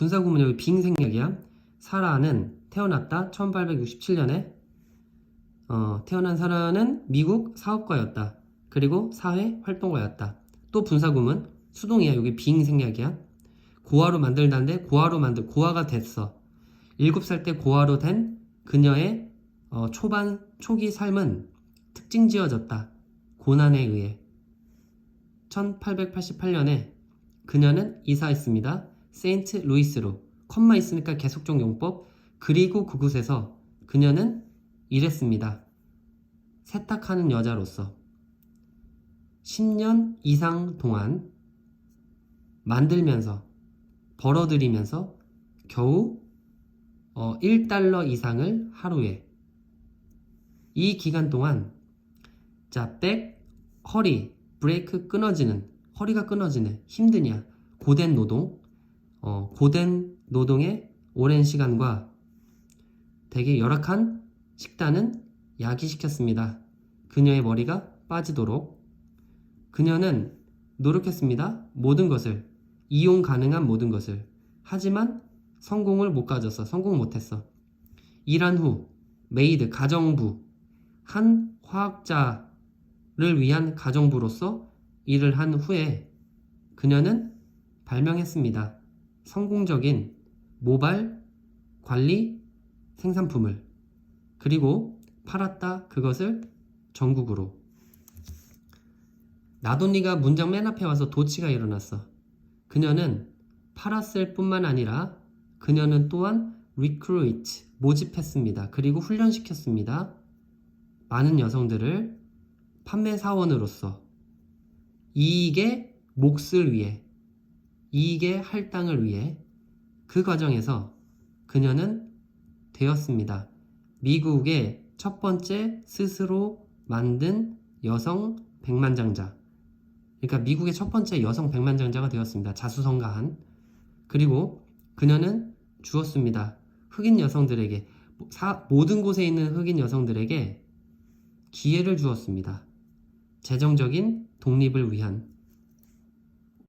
분사구문 여기 빙생략이야. 사라는 태어났다 1867년에 어, 태어난 사라는 미국 사업가였다. 그리고 사회 활동가였다. 또 분사구문 수동이야. 여기 빙생략이야. 고아로 만들다는데 고아로 만들 고아가 됐어. 7살 때 고아로 된 그녀의 어, 초반 초기 삶은 특징 지어졌다. 고난에 의해 1888년에 그녀는 이사했습니다. 세인트 루이스로 컴마 있으니까 계속적 용법 그리고 그곳에서 그녀는 일했습니다. 세탁하는 여자로서 10년 이상 동안 만들면서 벌어들이면서 겨우 어, 1달러 이상을 하루에 이 기간 동안 자, 백, 허리, 브레이크 끊어지는 허리가 끊어지는 힘드냐 고된 노동 어, 고된 노동의 오랜 시간과 되게 열악한 식단은 야기시켰습니다. 그녀의 머리가 빠지도록 그녀는 노력했습니다. 모든 것을 이용 가능한 모든 것을 하지만 성공을 못 가졌어. 성공 못했어. 일한 후 메이드 가정부 한 화학자를 위한 가정부로서 일을 한 후에 그녀는 발명했습니다. 성공적인 모발 관리 생산품을 그리고 팔았다 그것을 전국으로 나돈니가 문장 맨 앞에 와서 도치가 일어났어. 그녀는 팔았을 뿐만 아니라 그녀는 또한 recruit 모집했습니다. 그리고 훈련시켰습니다. 많은 여성들을 판매 사원으로서 이익의 몫을 위해 이익의 할당을 위해 그 과정에서 그녀는 되었습니다. 미국의 첫 번째 스스로 만든 여성 백만장자. 그러니까 미국의 첫 번째 여성 백만장자가 되었습니다. 자수성가한. 그리고 그녀는 주었습니다. 흑인 여성들에게 사- 모든 곳에 있는 흑인 여성들에게 기회를 주었습니다. 재정적인 독립을 위한